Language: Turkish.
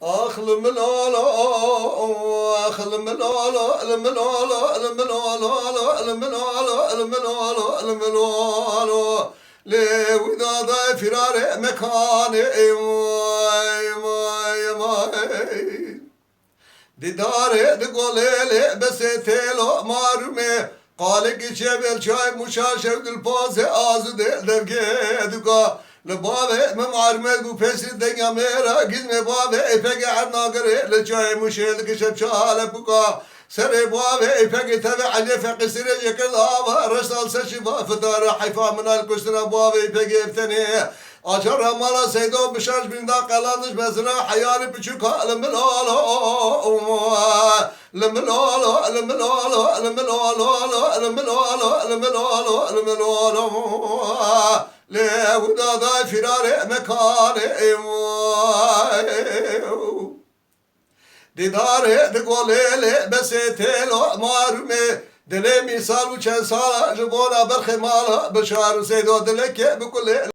Aklım lolo, aklım lolo, elim lolo, elim lolo, elim lolo, elim lolo, elim lolo. Levdada firare mekane, vay vay vay. Didare de golele besetelo marume Kale ki çebel çay muşa Le bave me marme bu pesi de gamera gizme bave epege arnagere le çay muşel ki şep çale buka Sere bave epege tebe ale fekisire yekel hava resal seşifa fıdara hayfa minal kusra bave epege eftene Açar amala seydo bişarj binda kalanış mezra hayali küçük halim lolo lim lolo lim lolo lim lolo lim lolo lim lolo lim lolo le huda da firare mekane Didare de golele besetelo marume Dile misal uçen sala jibona berkhimala Bişar seydo dileke bukule